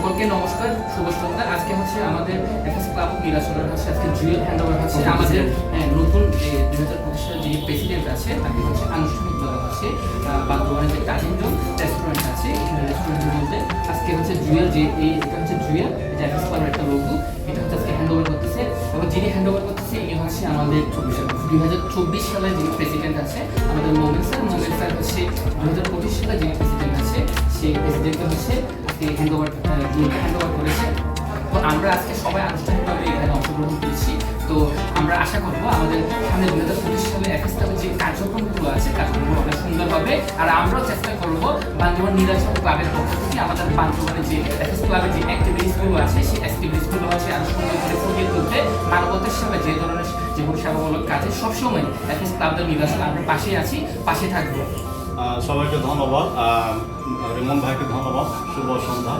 সকলকে নমস্কার শুভ সন্ধ্যা আজকে হচ্ছে আমাদের এফএস ক্লাব অফ নীলাচলের হচ্ছে, আজকে জুয়েল হ্যান্ড ওভার হচ্ছে আমাদের নতুন যে দুই হাজার পঁচিশ সালের যে প্রেসিডেন্ট আছে, তাকে হচ্ছে আনুষ্ঠানিক বলা হচ্ছে বান্দোয়ানের যে কাজিনজন রেস্টুরেন্ট আছে রেস্টুরেন্টের মধ্যে আজকে হচ্ছে জুয়েল যে এই এটা হচ্ছে জুয়েল এটা এফএস ক্লাবের একটা লোগো এটা হচ্ছে আজকে হ্যান্ড ওভার করতেছে। এবং যিনি হ্যান্ড ওভার করতেছে, ইনি হচ্ছে আমাদের চব্বিশ সাল, দুই হাজার চব্বিশ সালের যিনি প্রেসিডেন্ট আছে, আমাদের মোমেন স্যার প্রেসিডেন্টকে হচ্ছে হ্যান্ড ওভার হ্যান্ড ওভার করেছে। তো আমরা আজকে সবাই আনুষ্ঠানিকভাবে এখানে অংশগ্রহণ করেছি। তো আমরা আশা করব আমাদের সামনে দুই হাজার পঁচিশ সালে ক্লাবের যে কার্যক্রমগুলো আছে কার্যক্রমগুলো আমরা সুন্দরভাবে। আর আমরাও চেষ্টা করব বান্ধবান নিরাচল ক্লাবের পক্ষ থেকে আমাদের বান্ধবানের যে এফএস ক্লাবের যে অ্যাক্টিভিটিসগুলো আছে, সেই অ্যাক্টিভিটিসগুলো আছে আরও সুন্দর করে ফুটিয়ে তুলতে, মানবতার সেবা যে ধরনের যেগুলো সেবামূলক কাজে সবসময় এফএস ক্লাবের নিরাচল আমরা পাশে আছি, পাশে থাকব। সবাইকে ধন্যবাদ রিমন ভাইকে ধন্যবাদ, শুভ সন্ধ্যা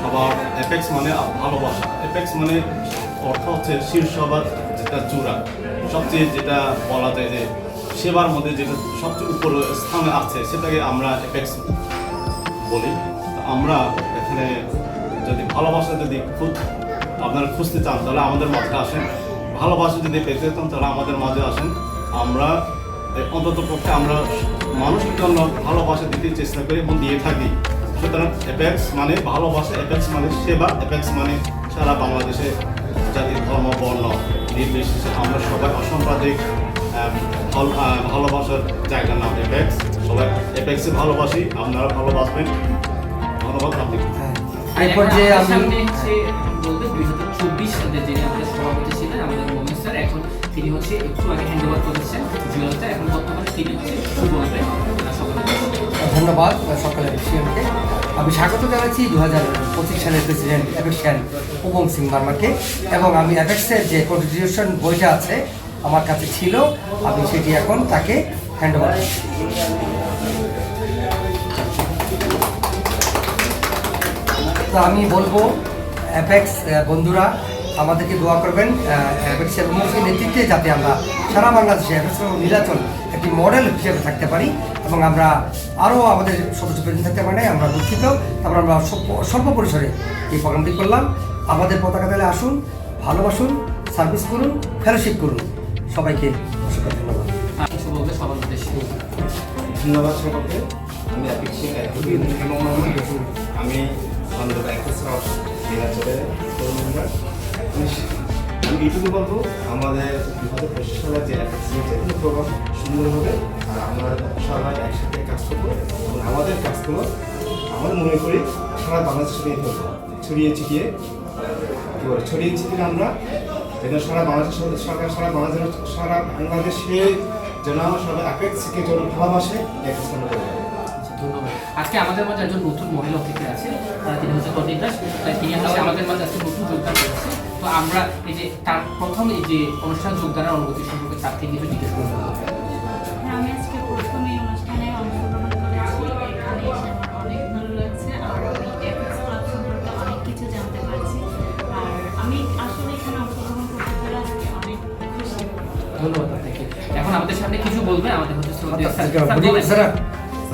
সবার এপেক্স মানে ভালোবাসা। এপেক্স মানে অর্থ হচ্ছে শীর্ষ বা যেটা চূড়া। সবচেয়ে যেটা বলা যায় যে সেবার মধ্যে যেটা সবচেয়ে উপর স্থানে আছে, সেটাকে আমরা এপেক্স বলি। আমরা এখানে যদি ভালোবাসা যদি খুঁজ আপনারা খুঁজতে চান, তাহলে আমাদের মাঝে আসেন। ভালোবাসা যদি পেতে চান, তাহলে আমাদের মাঝে আসেন। আমরা অন্তত পক্ষে আমরা মানুষের জন্য ভালোবাসা দিতে চেষ্টা করি এবং দিয়ে থাকি। সুতরাং অ্যাপেক্স মানে ভালোবাসা অ্যাপেক্স মানে সেবা অ্যাপেক্স মানে সারা বাংলাদেশে জাতির ধর্ম, বর্ণ, নির্বিশেষে আমরা সবাই অসাম্প্রদায়িক ভালোবাসার জায়গার নাম অ্যাপেক্স সবাই এপেক্সে ভালোবাসি, আপনারা ভালোবাসবেন। ধন্যবাদ, আপনি। পর্যায়ে এখন আমি সামনে বলতে দুই হাজার চব্বিশ সালে যিনি আমাদের সভাপতি ছিলেন আমাদের মোহাম্মদ স্যার এখন তিনি হচ্ছে একটু আগে হ্যান্ড ওভার করেছেন জুয়েলটা এখন বর্তমানে তিনি হচ্ছে কি বলবেন সকলে ধন্যবাদ সিএমকে আমি স্বাগত জানাচ্ছি দু হাজার পঁচিশ সালের প্রেসিডেন্ট অ্যাপেক্সিয়ান উপম সিং বার্মাকে এবং আমি অ্যাপেক্সের যে কন্ট্রিবিউশন বইটা আছে আমার কাছে ছিল আমি সেটি এখন তাকে হ্যান্ড ওভার তো আমি বলব অ্যাপেক্স বন্ধুরা আমাদেরকে দোয়া করবেন। অ্যাপেক্সের মুখী নেতৃত্বে যাতে আমরা সারা বাংলাদেশে অ্যাপেক্স এবং নীলাচল একটি মডেল হিসেবে থাকতে পারি এবং আমরা আরও আমাদের সদস্য প্রেজেন্ট থাকতে পারি আমরা দুঃখিত। তারপর আমরা স্বল্প- পরিসরে এই প্রোগ্রামটি করলাম। আমাদের পতাকা তাহলে আসুন ভালোবাসুন সার্ভিস করুন ফেলোশিপ করুন। সবাইকে অসংখ্য ধন্যবাদ। ধন্যবাদ সকলকে আমি আমি বান্ধব অ্যাক্সেস অফ নীলাচলের তরুণ মেম্বার আমি এইটুকু বলব আমাদের হাজার পঁচিশ সালের যে কোনো প্রোগ্রাম সুন্দর হবে আর আমরা সবাই একসাথে কাজ করব এবং আমাদের কাজগুলো আমার মনে করি সারা বাংলাদেশে ফেলব ছড়িয়ে ছিটিয়ে ছড়িয়ে ছিটিয়ে আমরা যেন সারা বাংলাদেশ সরকার সারা বাংলাদেশ সারা বাংলাদেশে যেন সবাই অ্যাপেক্সকে যেন ভালোবাসে করবে। আচ্ছা, ধন্যবাদ। আজকে আমাদের মাঝে একজন নতুন মহিলা অতিথি আছে তিনি হচ্ছে প্রদীপ তিনি হচ্ছে আমাদের মাঝে আজকে নতুন যোগদান করেছে তো আমরা এই যে তার প্রথম এই যে অনুষ্ঠান যোগদানের অনুভূতি সম্পর্কে তার থেকে কিছু জিজ্ঞেস করব। হ্যাঁ, আমি আজকে প্রথম এই অনুষ্ঠানে অংশগ্রহণ করেছি এখানে অনেক ভালো লাগছে। আর আমি এফএক্স ক্লাব সম্পর্কে অনেক কিছু জানতে পারছি। আর আমি আসলে এখানে অংশগ্রহণ করতে পেরে আজকে অনেক খুশি। ধন্যবাদ আপনাকে। এখন আমাদের সামনে কিছু বলবে আমাদের হচ্ছে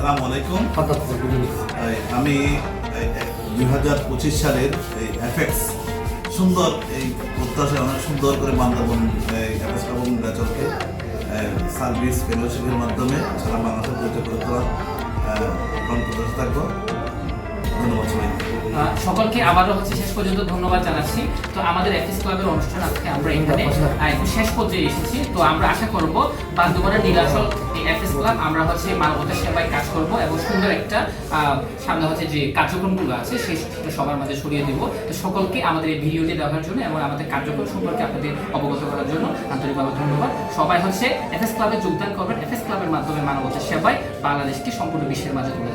শ্রদ্ধেয় স্যার। স্যার, গুড ইভিনিং বলেন। স্যার সালাম আলাইকুম আমি দুই হাজার পঁচিশ সালের এই এফেক্স সুন্দর এই প্রত্যাশায় অনেক সুন্দর করে বান্দাবন এফএক্স এবং নিরাচলকে সার্ভিস ফেলোশিপের মাধ্যমে সারা বাংলাদেশের পরিচয় করে তোলার থাকব সকলকে আবারও হচ্ছে শেষ পর্যন্ত ধন্যবাদ জানাচ্ছি। তো আমাদের এফএস ক্লাবের অনুষ্ঠান আজকে আমরা এখানে শেষ পর্যায়ে এসেছি। তো আমরা আশা করব বান্দোবানের নীলাচল এই এফএস ক্লাব আমরা হচ্ছে মানবতার সেবায় কাজ করব এবং সুন্দর একটা সামনে হচ্ছে যে কার্যক্রমগুলো আছে সেই সেটা সবার মাঝে ছড়িয়ে দেবো। তো সকলকে আমাদের এই ভিডিওটি দেখার জন্য এবং আমাদের কার্যক্রম সম্পর্কে আপনাদের অবগত করার জন্য আন্তরিকভাবে ধন্যবাদ। সবাই হচ্ছে এফএস ক্লাবে যোগদান করবেন। এফএস ক্লাবের মাধ্যমে মানবতার সেবায় বাংলাদেশকে সম্পূর্ণ বিশ্বের মাঝে তুলে